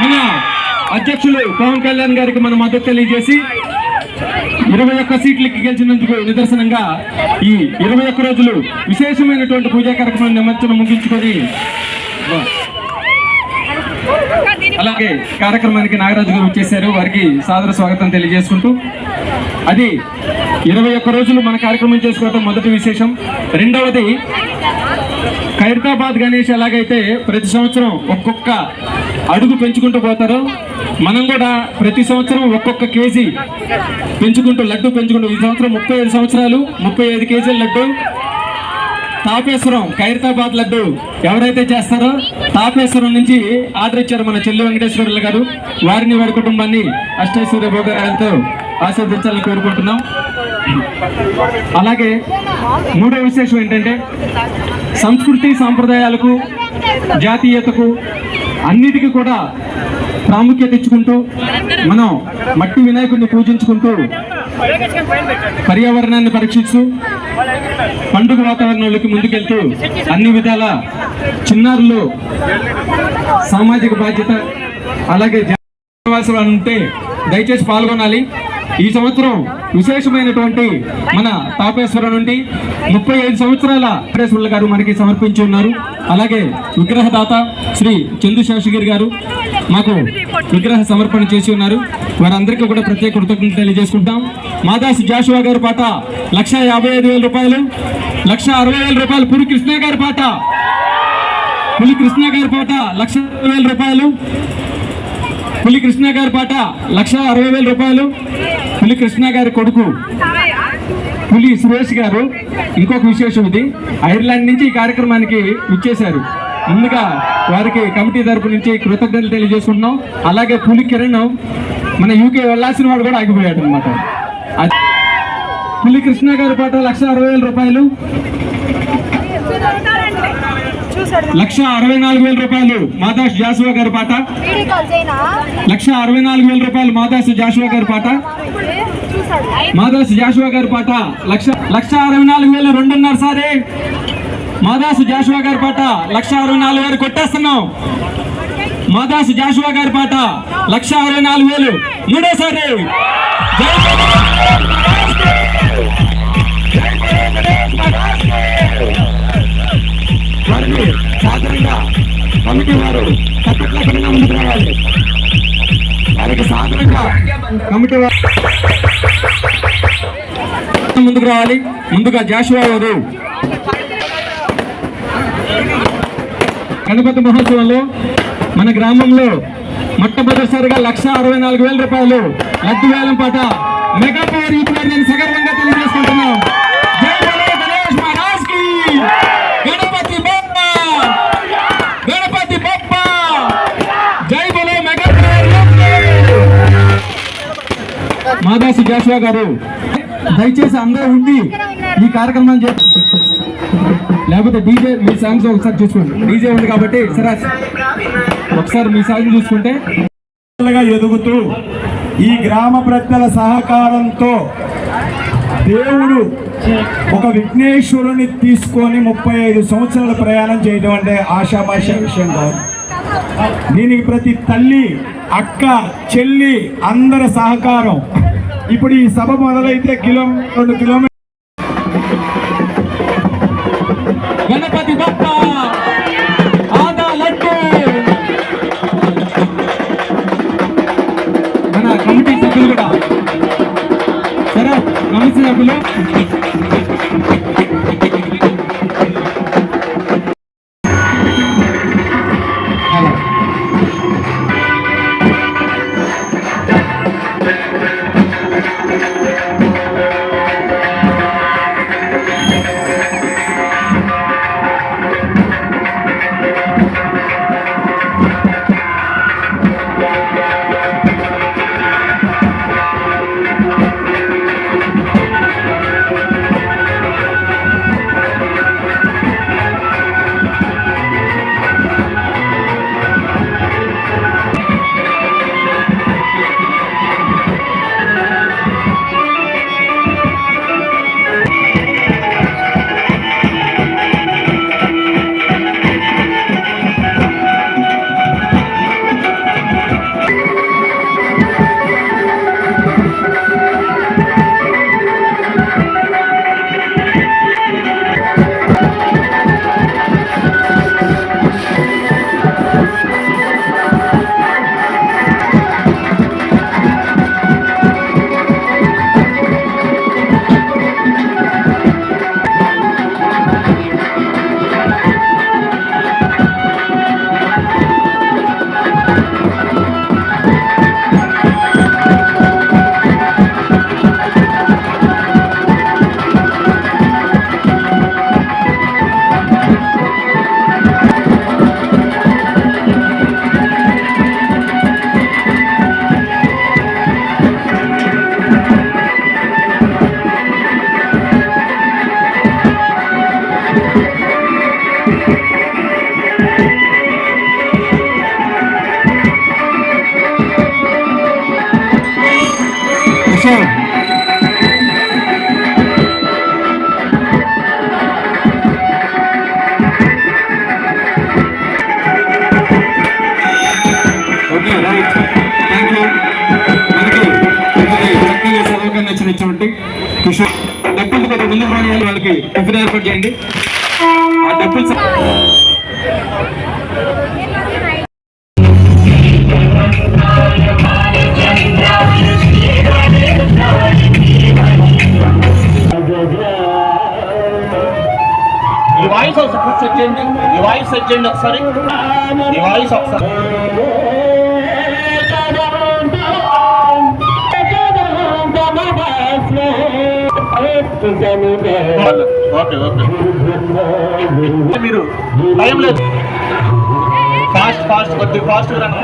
మన అధ్యక్షులు పవన్ కళ్యాణ్ గారికి మన మద్దతు తెలియజేసి ఇరవై ఒక్క సీట్లకి గెలిచినందుకు నిదర్శనంగా ఈ ఇరవై ఒక్క రోజులు విశేషమైనటువంటి పూజా కార్యక్రమం నిమజ్జనం ముగించుకొని అలాగే కార్యక్రమానికి నాగరాజు గారు వచ్చేసారు వారికి సాదర స్వాగతం తెలియజేసుకుంటూ అది ఇరవై ఒక్క రోజులు మన కార్యక్రమం చేసుకోవడం మొదటి విశేషం. రెండవది ఖైరతాబాద్ గణేష్ ఎలాగైతే ప్రతి సంవత్సరం ఒక్కొక్క అడుగు పెంచుకుంటూ పోతారో. మనం కూడా ప్రతి సంవత్సరం ఒక్కొక్క కేజీ పెంచుకుంటూ లడ్డు పెంచుకుంటూ. ఈ సంవత్సరం ముప్పై ఐదు సంవత్సరాలు ముప్పై ఐదు కేజీల లడ్డు. తాపేశ్వరం ఖైరతాబాద్ లడ్డు ఎవరైతే చేస్తారో తాపేశ్వరం నుంచి ఆర్డర్ ఇచ్చారు మన చెల్లి వెంకటేశ్వరులు గారు. వారిని వారి కుటుంబాన్ని అష్టైశ్వర్య భోగరాలతో ఆశీర్వదించాలని కోరుకుంటున్నాం. అలాగే మూడో విశేషం ఏంటంటే సంస్కృతి సాంప్రదాయాలకు జాతీయతకు అన్నిటికీ కూడా ప్రాముఖ్యత ఇచ్చుకుంటూ మనం మట్టి వినాయకుడిని పూజించుకుంటూ పర్యావరణాన్ని పరీక్షిస్తూ పండుగ వాతావరణంలోకి ముందుకెళ్తూ అన్ని విధాల చిన్నారులు సామాజిక బాధ్యత అలాగే నివాసులు ఉంటే దయచేసి పాల్గొనాలి. ఈ సంవత్సరం విశేషమైనటువంటి మన తాపేశ్వరం నుండి ముప్పై ఐదు సంవత్సరాల వెంకటేశ్వరులు గారు మనకి సమర్పించి ఉన్నారు. అలాగే విగ్రహదాత శ్రీ చందుశేషగిరి గారు మాకు విగ్రహ సమర్పణ చేసి ఉన్నారు. వారందరికీ కూడా ప్రత్యేక కృతజ్ఞతలు తెలియజేసుకుంటాం. మాదాసు జాషువా గారి పాట లక్ష యాభై ఐదు వేల రూపాయలు లక్ష అరవై వేల రూపాయలు పురి కృష్ణ గారి పాట. పులి కృష్ణ గారి పాట లక్ష వేల రూపాయలు. పులి కృష్ణ గారి పాట లక్ష అరవై వేల రూపాయలు. పులి కృష్ణ గారి కొడుకు పులి సురేష్ గారు. ఇంకొక విశేషం ఇది. ఐర్లాండ్ నుంచి ఈ కార్యక్రమానికి ఇచ్చేశారు ముందుగా వారికి కమిటీ తరపు నుంచి కృతజ్ఞతలు తెలియజేసుకుంటున్నాం. అలాగే పులి కిరణ్ మన యూకే వెళ్ళాల్సిన వాడు కూడా ఆగిపోయాడు అనమాట పులి కృష్ణ గారి పాట లక్ష అరవై వేల రూపాయలు. లక్ష అరవై నాలుగు వేల రూపాయలు మాదాస్ జాసువా గారి పాట. లక్ష అరవై నాలుగు వేల రూపాయలు మాదాసు జాషువా గారి పాట. మాదాసు జాషువా గారి పాట. లక్ష లక్ష అరవై నాలుగు వేలు రెండున్నర సారి మాదాసు జాషువా గారి పాట. లక్ష అరవై నాలుగు వేలు కొట్టేస్తున్నాం. మాదాసు జాషువా గారి పాట. లక్ష అరవై నాలుగు వేలు మూడోసారి జై వారిని సాధారణంగా కమిటీ వారు తప్పనిసరిగా ముందుకు రావాలి వారికి సాధారణంగా కమిటీ వారు ముందుకు రావాలి. ముందుగా జాషువా గారు గణపతి మహోత్సవంలో మన గ్రామంలో మొట్టమొదటిసారిగా లక్ష అరవై నాలుగు వేల రూపాయలు లడ్డు వేలం పాట మెగా పవర్ యూత్ గారు నేను సగర్వంగా మాదాసి జాషువా గారు దయచేసి అందరూ ఉండి ఈ కార్యక్రమం చే లేకపోతే డీజే మీ సాంగ్స్ ఒకసారి చూసుకోండి. డీజే ఉంది కాబట్టి సరే ఒకసారి మీ సాంగ్ చూసుకుంటే. ఎదుగుతూ ఈ గ్రామ ప్రజల సహకారంతో దేవుడు ఒక విఘ్నేశ్వరుని తీసుకొని ముప్పై ఐదు సంవత్సరాల ప్రయాణం చేయడం అంటే ఆషామాష విషయం కాదు. దీనికి ప్రతి తల్లి అక్క చెల్లి అందరి సహకారం. ఇప్పుడు ఈ సభ మొదలైతే కిలో రెండు కిలోమీటర్ గణపతి బప్ప ఆదా లడ్డు మన కమిటీ సభ్యులు కూడా ఇచ్చినటువంటి కిషోర్ డబ్బులు కొద్దిగా ముందు వాళ్ళకి టిఫిన్ ఏర్పాటు చేయండి. ఆ డబ్బులు స- ఈ వాయిస్ ఒకసారి సెట్ చేయండి ఈ వాయిస్ సెట్ చేయండి ఒకసారి ఈ వాయిస్ ఒకసారి ఓకే ఓకే మీరు భయం లేదు. ఫాస్ట్ ఫాస్ట్ కొద్దిగా ఫాస్ట్ రండి